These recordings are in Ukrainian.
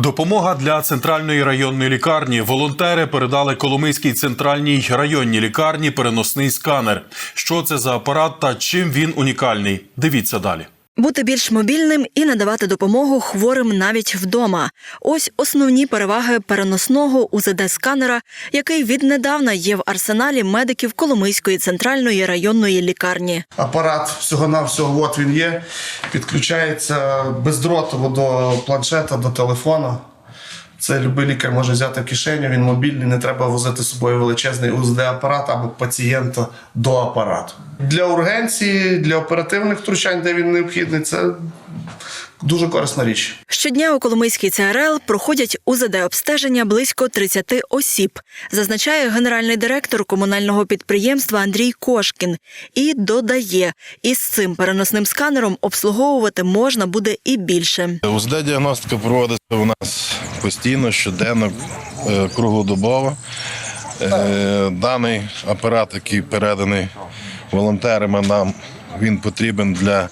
Допомога для центральної районної лікарні. Волонтери передали Коломийській центральній районній лікарні переносний сканер. Що це за апарат та чим він унікальний? Дивіться далі. Бути більш мобільним і надавати допомогу хворим навіть вдома. Ось основні переваги переносного УЗД-сканера, який віднедавна є в арсеналі медиків Коломийської центральної районної лікарні. Апарат всього-навсього, от він є. Підключається бездротово до планшета, до телефона. Це любий лікар може взяти в кишеню, він мобільний, не треба возити з собою величезний УЗД-апарат або пацієнта до апарату. Для ургенції, для оперативних втручань, де він необхідний, це дуже корисна річ. Щодня у Коломийській ЦРЛ проходять УЗД-обстеження близько 30 осіб, зазначає генеральний директор комунального підприємства Андрій Кошкін. І додає, із цим переносним сканером обслуговувати можна буде і більше. УЗД-діагностика проводиться у нас постійно, щоденно, е, круглодобово. Е, Даний апарат, який переданий волонтерами, нам він потрібен для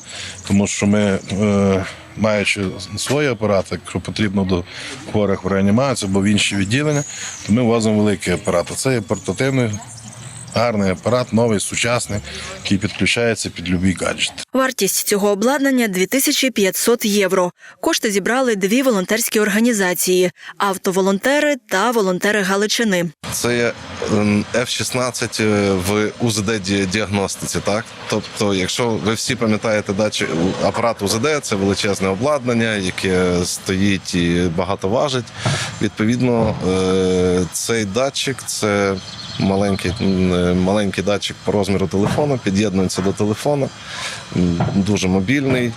тому, що ми, е, маючи свої апарати, якщо потрібно до хворих в реанімацію або в інші відділення, то ми возимо великий апарат. Це є портативний, гарний апарат, новий, сучасний, який підключається під будь-який гаджет. Вартість цього обладнання 2500 євро. Кошти зібрали дві волонтерські організації: автоволонтери та волонтери Галичини. Це є ем, F-16 в УЗД-діагностиці, так? Тобто, якщо ви всі пам'ятаєте датчик, апарат УЗД, це величезне обладнання, яке стоїть і багато важить. Відповідно, е, цей датчик це маленький, е, маленький датчик по розміру телефону, під'єднується до телефону, дуже мобільний.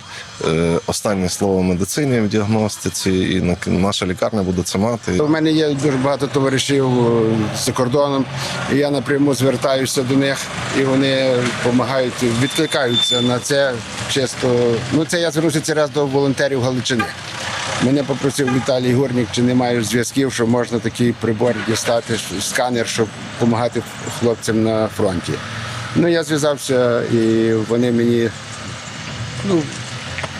Е, Останнє слово медицині в діагностиці, і на- наша лікарня буде це мати. У мене є дуже багато товаришів е, за кордоном, і я напряму звертаюся до них, і вони допомагають, відкликаються на це чисто. Ну це я звернувся раз до волонтерів Галичини. Мене попросив Віталій Горнік, чи немає зв'язків, що можна такий прибор дістати, сканер, щоб допомагати хлопцям на фронті. Ну я зв'язався і вони мені ну,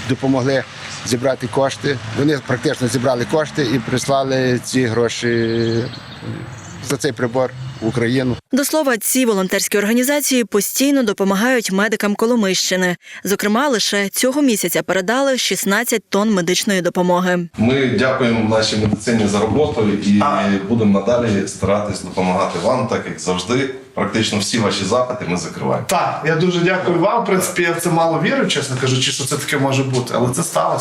допомогли зібрати кошти. Вони практично зібрали кошти і прислали ці гроші за цей прибор в Україну. До слова, ці волонтерські організації постійно допомагають медикам Коломийщини. Зокрема, лише цього місяця передали 16 тонн медичної допомоги. Ми дякуємо нашій медицині за роботу і будемо надалі старатись допомагати вам, так як завжди. Практично всі ваші запити ми закриваємо. Так, я дуже дякую вам. В принципі, я в це мало вірив, чесно кажучи, що це таке може бути, але це сталося.